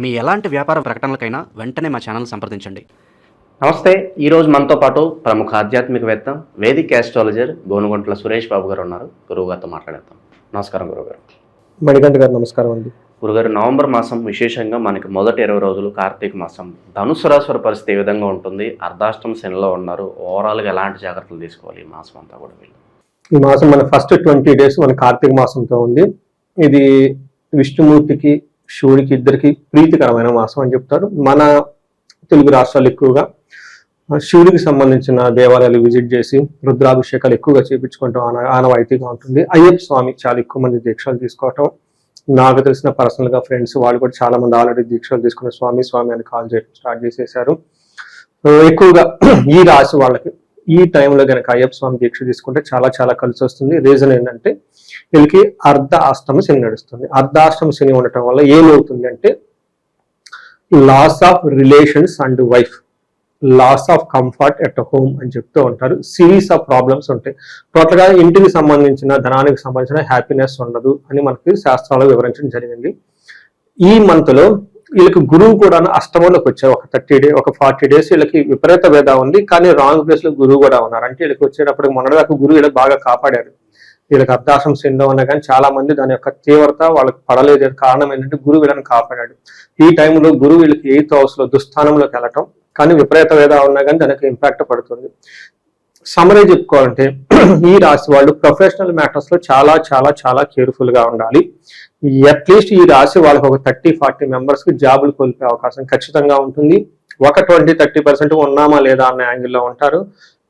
మీ ఎలాంటి వ్యాపార ప్రకటనలకైనా వెంటనే మా ఛానల్ సంప్రదించండి. నమస్తే ఈరోజు మనతో పాటు ప్రముఖ ఆధ్యాత్మికవేత్త వేదిక్ ఆస్ట్రాలజర్ గోనుగుంట్ల సురేష్ బాబు గారు ఉన్నారు. గురువు గారితో మాట్లాడేద్దాం. నమస్కారం గురుగారు మణికంఠ గారు నమస్కారం అండి. గురుగారు నవంబర్ మాసం విశేషంగా మనకి మొదటి ఇరవై రోజులు కార్తీక మాసం. ధనుసు రాశి పరిస్థితి ఏ విధంగా ఉంటుంది? అర్ధాష్టమ శనిలో ఉన్నారు. ఓవరాల్గా ఎలాంటి జాగ్రత్తలు తీసుకోవాలి ఈ మాసం అంతా కూడా వీళ్ళు? ఈ మాసం మన ఫస్ట్ ట్వంటీ డేస్ మన కార్తీక మాసంతో ఉంది. ఇది విష్ణుమూర్తికి శివుడికి ఇద్దరికి ప్రీతికరమైన మాసం అని చెప్తారు మన తెలుగు రాష్ట్రాలు ఎక్కువగా శివుడికి సంబంధించిన దేవాలయాలు విజిట్ చేసి రుద్రాభిషేకాలు ఎక్కువగా చేపించుకోవటం ఆన ఆనవాయితీగా ఉంటుంది. అయ్యప్ప స్వామి చాలా ఎక్కువ మంది దీక్షలు తీసుకోవటం. నాకు తెలిసిన పర్సనల్గా ఫ్రెండ్స్ వాళ్ళు కూడా చాలా మంది ఆల్రెడీ దీక్షలు తీసుకున్న స్వామి స్వామి అని కాల్ చేయడం స్టార్ట్ చేసేసారు. ఎక్కువగా ఈ రాశి వాళ్ళకి ఈ టైంలో గనక అయ్యప్ప స్వామి దీక్ష తీసుకుంటే చాలా చాలా కలిసి వస్తుంది. రీజన్ ఏంటంటే వీళ్ళకి అర్ధ అష్టమ శని నడుస్తుంది. అర్ధాష్టమ శని ఉండటం వల్ల ఏమవుతుంది అంటే loss of relations and wife loss of comfort at home అని చెప్తూ ఉంటారు. సిరీస్ ఆఫ్ ప్రాబ్లమ్స్ ఉంటాయి. టోటల్గా ఇంటికి సంబంధించిన ధనానికి సంబంధించిన హ్యాపీనెస్ ఉండదు అని మనకి శాస్త్రాలు వివరించడం జరిగింది. ఈ మంత్లో వీళ్ళకి గురువు కూడా అష్టమంలోకి వచ్చారు. ఒక థర్టీ డే ఒక ఫార్టీ డేస్ వీళ్ళకి విపరీత భేద ఉంది. కానీ రాంగ్ ప్లేస్లో గురువు కూడా ఉన్నారు. అంటే వీళ్ళకి వచ్చేటప్పటికి మొన్నటిదాకా గురువు వీళ్ళకి బాగా కాపాడారు. వీళ్ళకి అర్ధాశం సిండో ఉన్నా కానీ చాలా మంది దాని యొక్క తీవ్రత వాళ్ళకి పడలేదు. కారణం ఏంటంటే గురువు వీళ్ళని కాపాడాడు. ఈ టైంలో గురువు వీళ్ళకి ఎయిత్ హౌస్లో దుస్థానంలోకి వెళ్ళటం కానీ విపరీత వేద ఉన్నా కానీ దానికి ఇంపాక్ట్ పడుతుంది. సమరీ చెప్పుకోవాలంటే ఈ రాశి వాళ్ళు ప్రొఫెషనల్ మ్యాటర్స్లో చాలా చాలా చాలా కేర్ఫుల్గా ఉండాలి. అట్లీస్ట్ ఈ రాశి వాళ్ళకి ఒక థర్టీ ఫార్టీ మెంబర్స్కి జాబులు కోల్పోయే అవకాశం ఖచ్చితంగా ఉంటుంది. ఒక ట్వంటీ థర్టీ పర్సెంట్ ఉన్నామా లేదా అన్న యాంగిల్లో ఉంటారు.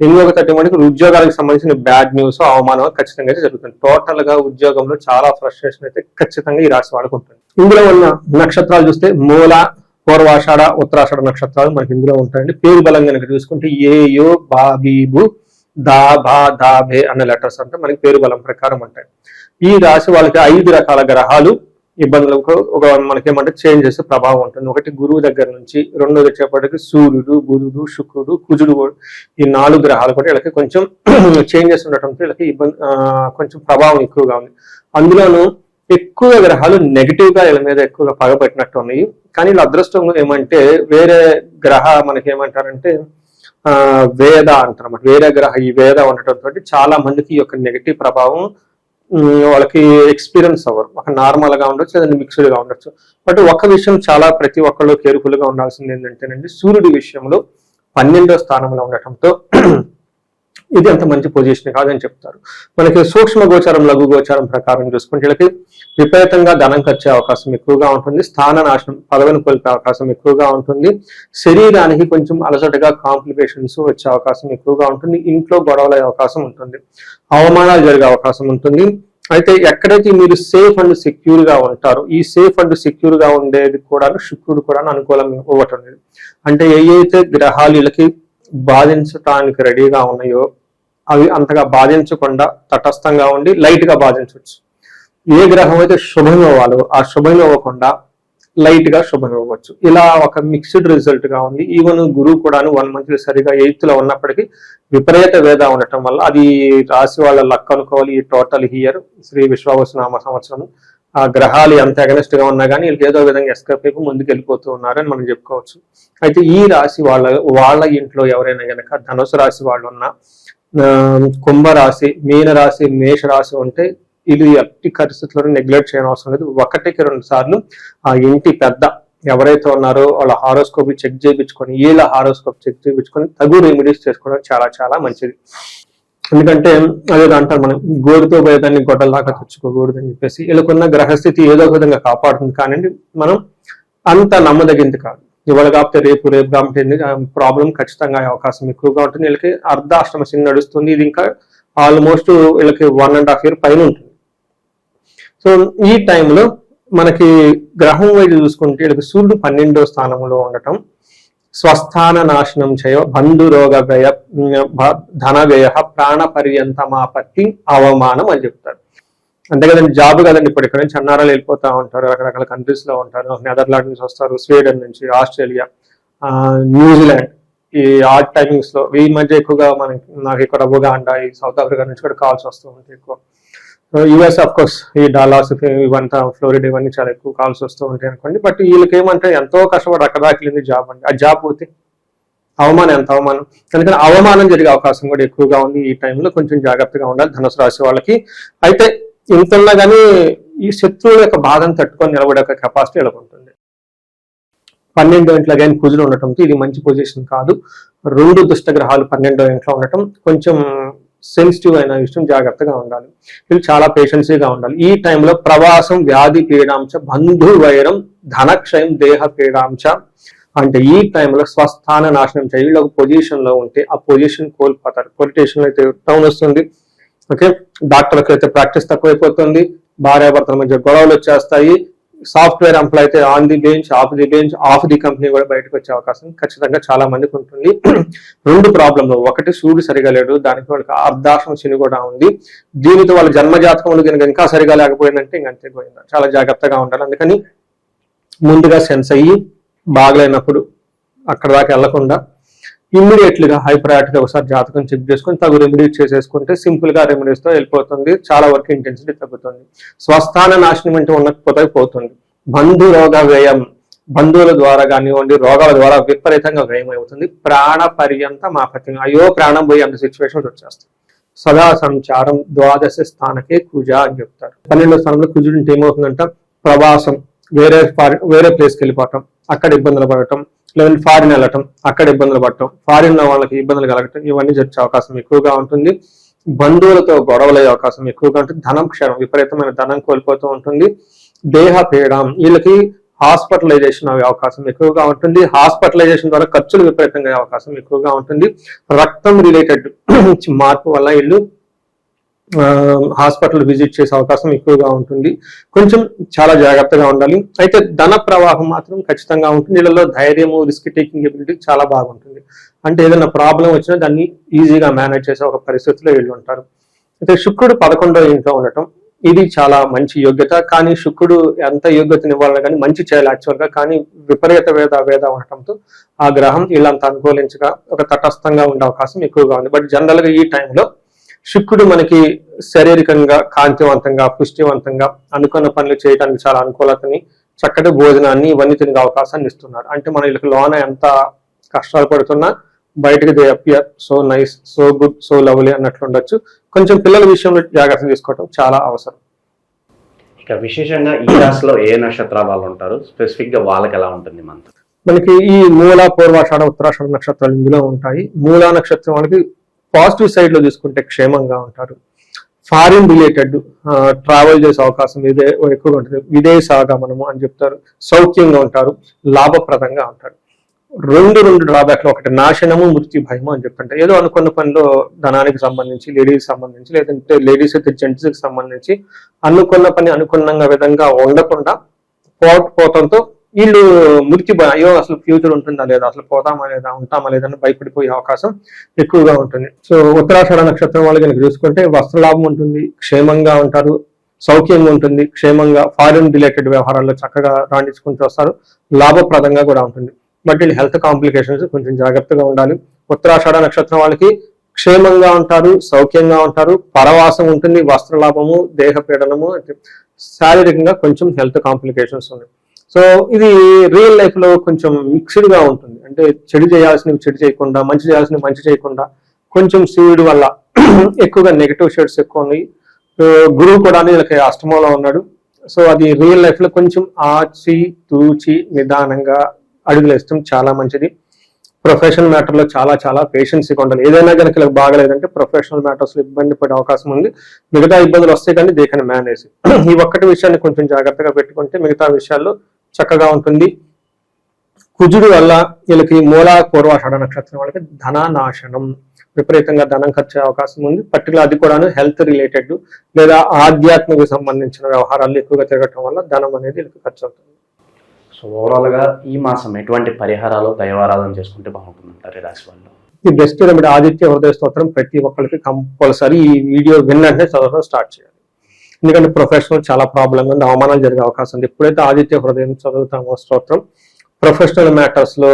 ఇంకొక థర్టీ మందికి ఉద్యోగాలకు సంబంధించిన బ్యాడ్ న్యూస్ అవమానం ఖచ్చితంగా అయితే జరుగుతుంది. టోటల్గా ఉద్యోగంలో చాలా ఫ్రస్ట్రేషన్ అయితే ఖచ్చితంగా ఈ రాశి వాళ్ళకు ఉంటుంది. ఇందులో ఉన్న నక్షత్రాలు చూస్తే మూల పూర్వాషాఢ ఉత్తరాషాఢ నక్షత్రాలు మనకి ఇందులో ఉంటాయండి. పేరు బలం కనుక చూసుకుంటే ఏ యో బాబీబు దా బా దా బే అన్న లెటర్స్ అంటే మనకి పేరు బలం ప్రకారం ఉంటాయి. ఈ రాశి వాళ్ళకి ఐదు రకాల గ్రహాలు ఇబ్బందులకు ఒక మనకి ఏమంటే చేంజ్ చేసే ప్రభావం ఉంటుంది. ఒకటి గురువు దగ్గర నుంచి రెండోది వచ్చేప్పటికి సూర్యుడు బుధుడు శుక్రుడు కుజుడు ఈ నాలుగు గ్రహాలు కూడా వీళ్ళకి కొంచెం చేంజెస్ ఉండటంతో వీళ్ళకి ఇబ్బంది కొంచెం ప్రభావం ఎక్కువగా ఉంది. అందులోనూ ఎక్కువ గ్రహాలు నెగిటివ్గా వీళ్ళ మీద ఎక్కువగా పగబట్టినట్టు ఉన్నాయి. కానీ వీళ్ళ అదృష్టం ఏమంటే వేరే గ్రహ మనకి ఏమంటారంటే ఆ వేద అంటారు అన్నమాట వేరే గ్రహ ఈ వేద ఉండటంతో చాలా మందికి ఈ యొక్క నెగిటివ్ ప్రభావం వాళ్ళకి ఎక్స్పీరియన్స్ అవ్వరు. ఒక నార్మల్గా ఉండొచ్చు లేదంటే మిక్స్డ్గా ఉండొచ్చు. బట్ ఒక విషయం చాలా ప్రతి ఒక్కళ్ళు కేర్ఫుల్గా ఉండాల్సింది ఏంటంటేనండి సూర్యుడి విషయంలో పన్నెండో స్థానంలో ఉండటంతో ఇది అంత మంచి పొజిషన్ కాదని చెప్తారు. మనకి సూక్ష్మ గోచారం లఘు గోచారం ప్రకారం చూసుకుంటే వీళ్ళకి విపరీతంగా ధనం ఖర్చే అవకాశం ఎక్కువగా ఉంటుంది. స్థాన నాశనం పదవిని కోల్పే అవకాశం ఎక్కువగా ఉంటుంది. శరీరానికి కొంచెం అలసటగా కాంప్లికేషన్స్ వచ్చే అవకాశం ఎక్కువగా ఉంటుంది. ఇంట్లో గొడవలయ్యే అవకాశం ఉంటుంది. అవమానాలు జరిగే అవకాశం ఉంటుంది. అయితే ఎక్కడైతే మీరు సేఫ్ అండ్ సెక్యూర్గా ఉంటారో ఈ సేఫ్ అండ్ సెక్యూర్గా ఉండేది కూడా శుక్రుడు కూడా అనుకూలం ఇవ్వటం లేదు. అంటే ఏ అయితే గ్రహాలు వీళ్ళకి బాధించటానికి రెడీగా ఉన్నాయో అవి అంతగా బాధించకుండా తటస్థంగా ఉండి లైట్గా బాధించవచ్చు ఏ గ్రహం అయితే శుభం ఇవ్వాలో ఆ శుభం ఇవ్వకుండా లైట్గా శుభం ఇవ్వచ్చు ఇలా ఒక మిక్స్డ్ రిజల్ట్గా ఉంది. ఈవెన్ గురువు కూడాను వన్ మంత్ సరిగా ఎయిత్లో ఉన్నప్పటికీ విపరీత వేద ఉండటం వల్ల అది రాశి వాళ్ళ లక్ అనుకోవాలి. ఈ టోటల్ హియర్ శ్రీ విశ్వావసనామ సంవత్సరం. ఆ గ్రహాలు ఎంత అగనెస్ట్గా ఉన్నా కానీ వీళ్ళకి ఏదో విధంగా ఎస్కేప్ అయిపోయి ముందుకు వెళ్ళిపోతూ ఉన్నారని మనం చెప్పుకోవచ్చు. అయితే ఈ రాశి వాళ్ళ వాళ్ళ ఇంట్లో ఎవరైనా గనక ధనుసు రాశి వాళ్ళు ఉన్నా కుంభరాశి కుంభ రాశి మీన మేష రాశి ఉంటే ఇది ఎట్టి పరిస్థితుల్లో నెగ్లెక్ట్ చేయడం అవసరం లేదు. ఒకటికి రెండు సార్లు ఆ ఇంటి పెద్ద ఎవరైతే ఉన్నారో వాళ్ళ హారోస్కోప్ చెక్ చేయించుకొని వీళ్ళ హారోస్కోప్ చెక్ చేయించుకొని తగు రెమెడీస్ చేసుకోవడం చాలా చాలా మంచిది. ఎందుకంటే అదే అంటారు మనం గోడుతో పోయేదాన్ని గొడ్డలాగా తెచ్చుకోకూడదు అని చెప్పేసి వీళ్ళకున్న గ్రహస్థితి ఏదో ఒక విధంగా కాపాడుతుంది. కానీ మనం అంత నమ్మదగింది కాదు. ఇవాళ కాకపోతే రేపు రేపు కాబట్టి ప్రాబ్లం ఖచ్చితంగా అవకాశం ఎక్కువగా ఉంటుంది. వీళ్ళకి అర్ధాష్టమ శని నడుస్తుంది. ఇది ఇంకా ఆల్మోస్ట్ వీళ్ళకి వన్ అండ్ హాఫ్ ఇయర్ పైన ఉంటుంది. సో ఈ టైంలో మనకి గ్రహం వైపు చూసుకుంటే వీళ్ళకి సూర్యుడు పన్నెండో స్థానంలో ఉండటం స్వస్థాన నాశనం చేయ బంధు రోగ వ్యయ భ- ధన వ్యయ ప్రాణ పర్యంతమాపత్తి అవమానం అని చెప్తాడు అంతే కదండి జాబ్ కదండి ఇప్పుడు ఇక్కడ నుంచి అన్నారాలు వెళ్ళిపోతా ఉంటారు రకరకాల కంట్రీస్లో ఉంటారు. నెదర్లాండ్ నుంచి వస్తారు స్వీడన్ నుంచి ఆస్ట్రేలియా న్యూజిలాండ్ ఈ ఆర్ట్ టైమింగ్స్లో ఈ మధ్య ఎక్కువగా మనకి నాకు ఇక్కడ ఉగాండా ఈ సౌత్ ఆఫ్రికా నుంచి కూడా కాల్స్ వస్తూ ఉంటాయి ఎక్కువ. యుఎస్ అఫ్ కోర్స్ ఈ డాలాస్ ఇవంతా ఫ్లోరిడా ఇవన్నీ చాలా ఎక్కువ కాల్స్ వస్తూ ఉంటాయి అనుకోండి. బట్ వీళ్ళకి ఏమంటే ఎంతో కష్టపడి అక్కడ దాకా జాబ్ అండి. ఆ జాబ్ పోతే అవమానం ఎంత అవమానం. అందుకని అవమానం జరిగే అవకాశం కూడా ఎక్కువగా ఉంది ఈ టైంలో కొంచెం జాగ్రత్తగా ఉండాలి. ధనుసు రాశి వాళ్ళకి. అయితే ఇంతున్నా కానీ ఈ శత్రువుల యొక్క బాధను తట్టుకొని నిలబడే ఒక కెపాసిటీ వీళ్ళకి ఉంటుంది. పన్నెండో ఇంట్లో కానీ పూజలు ఉండటంతో ఇది మంచి పొజిషన్ కాదు. రెండు దుష్ట గ్రహాలు పన్నెండో ఇంట్లో ఉండటం కొంచెం సెన్సిటివ్ అయిన విషయం జాగ్రత్తగా ఉండాలి. వీళ్ళు చాలా పేషెన్సీగా ఉండాలి. ఈ టైంలో ప్రవాసం వ్యాధి పీడాంశ బంధు వైరం ధనక్షయం దేహ పీడాంశ అంటే ఈ టైంలో స్వస్థాన నాశనం చేయి. వీళ్ళు ఒక పొజిషన్లో ఉంటే ఆ పొజిషన్ కోల్పోతారు. పొలిటేషన్ అయితే టౌన్ వస్తుంది. ఓకే? డాక్టర్కి అయితే ప్రాక్టీస్ తక్కువైపోతుంది. భార్యాభర్తల మధ్య గొడవలు వచ్చేస్తాయి. సాఫ్ట్వేర్ ఎంప్లాయ్ అయితే on the bench of the bench of the company కూడా బయటకు వచ్చే అవకాశం ఖచ్చితంగా చాలా మందికి ఉంటుంది. రెండు ప్రాబ్లంలు ఒకటి సూర్యుడు సరిగా లేడు. దానికి వాళ్ళకి అర్ధాశం శని కూడా ఉంది. దీనితో వాళ్ళ జన్మజాతకములు కనుక ఇంకా సరిగా లేకపోయిందంటే ఇంక అంతే చాలా జాగ్రత్తగా ఉండాలి. అందుకని ముందుగా సెన్స్ అయ్యి బాగలేనప్పుడు అక్కడ దాకా వెళ్ళకుండా ఇమ్మీడియట్లీగా హై ఒకసారి జాతకం చెక్ చేసుకొని తగు రెమెడీస్ చేసేసుకుంటే సింపుల్గా రెమెడీస్తో వెళ్ళిపోతుంది. చాలా వరకు ఇంటెన్సిటీ తగ్గుతుంది. స్వస్థాన నాశనం అంటే ఉండకపోతే పోతుంది. బంధు రోగ వ్యయం బంధువుల ద్వారా కానివ్వండి రోగాల ద్వారా విపరీతంగా వ్యయం అవుతుంది. ప్రాణ పర్యంత మాపత్యం అయ్యో ప్రాణం పోయి అంత సిచ్యువేషన్స్ వచ్చేస్తాయి. సదా సంచారం ద్వాదశ స్థానకే కుజ అని చెప్తారు. పన్నెండో స్థానంలో కుజుడు ఏమవుతుందంట? ప్రవాసం. వేరే వేరే ప్లేస్కి వెళ్ళిపోవటం. అక్కడ ఇబ్బందులు పడటం. లేదంటే ఫారిన్ వెళ్ళటం అక్కడ ఇబ్బందులు పడటం ఫారిన్లో వాళ్ళకి ఇబ్బందులు కలగటం ఇవన్నీ జరిగే అవకాశం ఎక్కువగా ఉంటుంది. బంధువులతో గొడవలయ్యే అవకాశం ఎక్కువగా ఉంటుంది. ధనం క్షయం విపరీతమైన ధనం కోల్పోతూ ఉంటుంది. దేహ పీడం వీళ్ళకి హాస్పిటలైజేషన్ అయ్యే అవకాశం ఎక్కువగా ఉంటుంది. హాస్పిటలైజేషన్ ద్వారా ఖర్చులు విపరీతంగా అయ్యే అవకాశం ఎక్కువగా ఉంటుంది. రక్తం రిలేటెడ్ మార్పు వల్ల వీళ్ళు హాస్పిటల్ విజిట్ చేసే అవకాశం ఎక్కువగా ఉంటుంది. కొంచెం చాలా జాగ్రత్తగా ఉండాలి. అయితే ధన ప్రవాహం మాత్రం ఖచ్చితంగా ఉంటుంది. వీళ్ళలో ధైర్యము రిస్క్ టేకింగ్ ఎబిలిటీ చాలా బాగుంటుంది. అంటే ఏదైనా ప్రాబ్లం వచ్చినా దాన్ని ఈజీగా మేనేజ్ చేసే ఒక పరిస్థితిలో వీళ్ళు ఉంటారు. అయితే శుక్రుడు పదకొండో ఇంట్లో ఉండటం ఇది చాలా మంచి యోగ్యత. కానీ శుక్రుడు ఎంత యోగ్యతనివ్వాలని కానీ మంచి చేయాలి యాక్చువల్గా కానీ విపరీత వేద వేద ఉండటంతో ఆ గ్రహం వీళ్ళంత అనుకూలించగా ఒక తటస్థంగా ఉండే అవకాశం ఎక్కువగా ఉంది. బట్ జనరల్గా ఈ టైంలో శుక్రుడు మనకి శారీరకంగా కాంతివంతంగా పుష్టివంతంగా అనుకున్న పనులు చేయడానికి చాలా అనుకూలతని చక్కటి భోజనాన్ని ఇవన్నీ తినే అవకాశాన్ని ఇస్తున్నారు అంటే మన వీళ్ళకి లోన ఎంత కష్టాలు పడుతున్నా బయటకి they appear so nice so good so lovely అన్నట్లు ఉండొచ్చు. కొంచెం పిల్లల విషయంలో జాగ్రత్త తీసుకోవడం చాలా అవసరం. ఇక విశేషంగా ఈ రాశిలో ఏ నక్షత్రాల వాళ్ళు ఉంటారు? స్పెసిఫిక్గా వాళ్ళకి ఎలా ఉంటుంది మనకి ఈ మూల పూర్వాషాఢ ఉత్తరాషాఢ నక్షత్రాలు ఇందులో ఉంటాయి. మూల నక్షత్రం వాళ్ళకి పాజిటివ్ సైడ్లో చూసుకుంటే క్షేమంగా ఉంటారు. ఫారిన్ రిలేటెడ్ ట్రావెల్ చేసే అవకాశం ఇదే ఎక్కువగా ఉంటుంది. విదేశాగమనము అని చెప్తారు. సౌఖ్యంగా ఉంటారు. లాభప్రదంగా ఉంటారు. రెండు రెండు డ్రాబ్యాక్లు ఒకటి నాశనము మృత్యు భయము అని చెప్తుంటారు. ఏదో అనుకున్న పనిలో ధనానికి సంబంధించి లేడీస్ సంబంధించి లేదంటే లేడీస్ అయితే జెంట్స్కి సంబంధించి అనుకున్న పని అనుకున్న విధంగా ఉండకుండా పోవటంతో వీళ్ళు మృతి అయ్యో అసలు ఫ్యూచర్ ఉంటుందా లేదా? అసలు పోతామా లేదా? ఉంటామా లేదా భయపడిపోయే అవకాశం ఎక్కువగా ఉంటుంది. సో ఉత్తరాషాఢ నక్షత్రం వాళ్ళు కనుక చూసుకుంటే వస్త్రలాభం ఉంటుంది క్షేమంగా ఉంటారు సౌఖ్యంగా ఉంటుంది క్షేమంగా ఫారిన్ రిలేటెడ్ వ్యవహారాల్లో చక్కగా రాణించుకుంటూ వస్తారు లాభప్రదంగా కూడా ఉంటుంది. బట్ వీళ్ళు హెల్త్ కాంప్లికేషన్స్ కొంచెం జాగ్రత్తగా ఉండాలి. ఉత్తరాషాఢ నక్షత్రం వాళ్ళకి క్షేమంగా ఉంటారు సౌఖ్యంగా ఉంటారు పరవాసం ఉంటుంది వస్త్రలాభము దేహ పీడనము శారీరకంగా కొంచెం హెల్త్ కాంప్లికేషన్స్ ఉన్నాయి. సో ఇది రియల్ లైఫ్లో కొంచెం మిక్స్డ్గా ఉంటుంది. అంటే చెడు చేయాల్సినవి చెడు చేయకుండా మంచి చేయాల్సినవి మంచి చేయకుండా కొంచెం సీడ్ వల్ల ఎక్కువగా నెగటివ్ షేడ్స్ ఎక్కువ ఉన్నాయి. గురువు కూడా వీళ్ళకి అష్టమంలో ఉన్నాడు. సో అది రియల్ లైఫ్లో కొంచెం ఆచి తూచి నిదానంగా అడుగులేస్తాం చాలా మంచిది. ప్రొఫెషనల్ మ్యాటర్లో చాలా చాలా పేషెన్సీగా ఉండాలి. ఏదైనా కనుక ఇలా బాగలేదంటే ప్రొఫెషనల్ మ్యాటర్స్ ఇబ్బంది పడే అవకాశం ఉంది. మిగతా ఇబ్బందులు వస్తాయి కానీ దే కెన్ మేనేజ్ ఈ ఒక్కటి విషయాన్ని కొంచెం జాగ్రత్తగా పెట్టుకుంటే మిగతా విషయాల్లో చక్కగా ఉంటుంది. కుజుడు వల్ల వీళ్ళకి మూలా పూర్వాషాఢ నక్షత్రం వాళ్ళకి ధనానాశనం. విపరీతంగా ధనం ఖర్చు అయ్యే అవకాశం ఉంది. పర్టికులర్ అది కూడా హెల్త్ రిలేటెడ్ లేదా ఆధ్యాత్మిక సంబంధించిన వ్యవహారాలు ఎక్కువగా తిరగటం వల్ల ధనం అనేది వీళ్ళకి ఖర్చు అవుతుంది. సో ఓవరాల్గా ఈ మాసం ఎటువంటి పరిహారాలు దైవారాధన చేసుకుంటే బాగుంటుందంటారు ఈ రాశి వాళ్ళు? ఈ బెస్ట్ రెమెడీ ఆదిత్య హృదయ స్తోత్రం ప్రతి ఒక్కరికి కంపల్సరీ ఈ వీడియో విన్నట్టే చదవడం స్టార్ట్ చేయాలి. ఎందుకంటే ప్రొఫెషనల్ చాలా ప్రాబ్లం ఉంది అవమానాలు జరిగే అవకాశం ఉంది. ఎప్పుడైతే ఆదిత్య హృదయం చదువుతామో స్తోత్రం ప్రొఫెషనల్ మ్యాటర్స్లో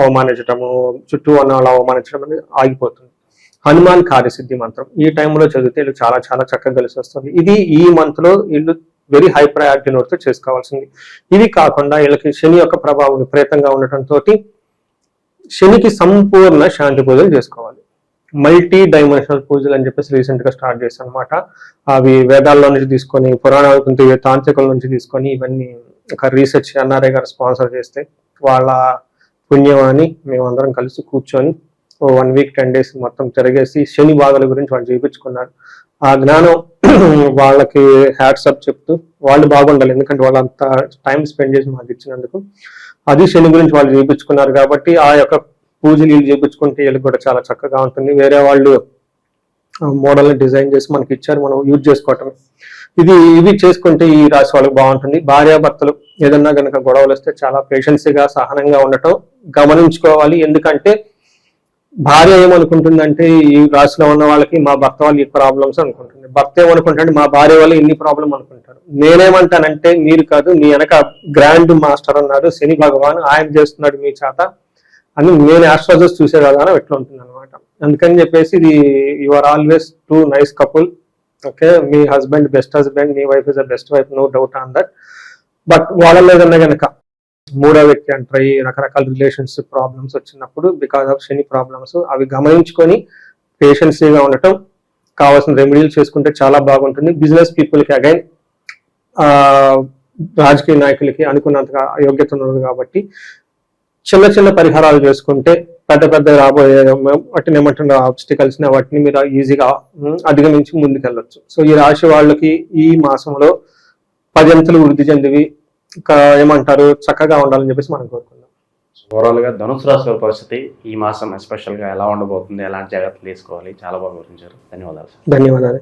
అవమానించడము చుట్టూ ఉన్న వాళ్ళు అవమానించడం అనేది ఆగిపోతుంది. హనుమాన్ కార్యసిద్ధి మంత్రం ఈ టైంలో చదివితే వీళ్ళు చాలా చాలా చక్కగా కలిసి వస్తుంది ఇది ఈ మంత్లో వీళ్ళు వెరీ హై ప్రయారిటీ నోట్తో చేసుకోవాల్సింది. ఇది కాకుండా వీళ్ళకి శని యొక్క ప్రభావం విపరీతంగా ఉండటంతో శనికి సంపూర్ణ శాంతి పూజలు చేసుకోవాలి. మల్టీ డైమెన్షనల్ పూజలు అని చెప్పేసి రీసెంట్గా స్టార్ట్ చేశాను అనమాట అవి వేదాల్లో నుంచి తీసుకొని పురాణాల నుంచి తాంత్రికుల నుంచి తీసుకొని ఇవన్నీ ఒక రీసెర్చ్ ఎన్ఆర్ఐ గారు స్పాన్సర్ చేస్తే వాళ్ళ పుణ్యం అని మేమందరం కలిసి కూర్చొని ఓ వన్ వీక్ టెన్ డేస్ మొత్తం తిరిగేసి శని బాధల గురించి వాళ్ళు చేయించుకున్నారు ఆ జ్ఞానం వాళ్ళకి హ్యాట్సప్ చెప్తూ వాళ్ళు బాగుండాలి. ఎందుకంటే వాళ్ళు అంత టైం స్పెండ్ చేసి మాకు ఇచ్చినందుకు. అది శని గురించి వాళ్ళు చేయించుకున్నారు కాబట్టి ఆ యొక్క పూజలు చేయించుకుంటే వీళ్ళకి కూడా చాలా చక్కగా ఉంటుంది. వేరే వాళ్ళు మోడల్ని డిజైన్ చేసి మనకి ఇచ్చారు మనం యూజ్ చేసుకోవటం. ఇది ఇవి చేసుకుంటే ఈ రాశి వాళ్ళకి బాగుంటుంది. భార్యాభర్తలు ఏదన్నా కనుక గొడవలు వస్తే చాలా పేషెన్సీగా సహనంగా ఉండటం గమనించుకోవాలి. ఎందుకంటే భార్య ఏమనుకుంటుందంటే ఈ రాశిలో ఉన్న వాళ్ళకి మా భర్త వాళ్ళు ఈ ప్రాబ్లమ్స్ అనుకుంటుంది. భర్త ఏమనుకుంటాడు మా భార్య వాళ్ళు ఇన్ని ప్రాబ్లం అనుకుంటారు. నేనేమంటానంటే మీరు కాదు మీ వెనక గ్రాండ్ మాస్టర్ అన్నాడు శని భగవాన్ ఆయన చేస్తున్నాడు మీ చేత. అని నేను ఆస్ట్రాలజర్స్ చూసే విధానం ఎట్లా ఉంటుంది అనమాట అందుకని చెప్పేసి ఇది you are always too nice couple okay me husband best husband me wife is a best wife no doubt on that but వాళ్ళలో ఏదన్నా కనుక మూడో వ్యక్తి అంటారు ఈ రకరకాల రిలేషన్షిప్ ప్రాబ్లమ్స్ వచ్చినప్పుడు బికాస్ ఆఫ్ శని ప్రాబ్లమ్స్ అవి గమనించుకొని పేషెన్సీగా ఉండటం కావాల్సిన రెమెడీలు చేసుకుంటే చాలా బాగుంటుంది. బిజినెస్ పీపుల్కి అగైన్ రాజకీయ నాయకులకి అనుకున్నంతగా యోగ్యత ఉన్నది కాబట్టి చిన్న చిన్న పరిహారాలు చేసుకుంటే పెద్ద పెద్ద రాబోయే వాటిని ఏమంటున్న ఆబ్స్టికల్స్ వాటిని మీరు ఈజీగా అధిగమించి ముందుకెళ్ళొచ్చు. సో ఈ రాశి వాళ్ళకి ఈ మాసంలో పదింతలు వృద్ధి చెందివి ఇంకా ఏమంటారు చక్కగా ఉండాలని చెప్పేసి మనం కోరుకుందాం. ఓవరాల్గా ధనుసు రాశి పరిస్థితి ఈ మాసం ఎస్పెషల్గా ఎలా ఉండబోతుంది ఎలాంటి జాగ్రత్తలు తీసుకోవాలి చాలా బాగా వివరించారు. ధన్యవాదాలు ధన్యవాదాలు.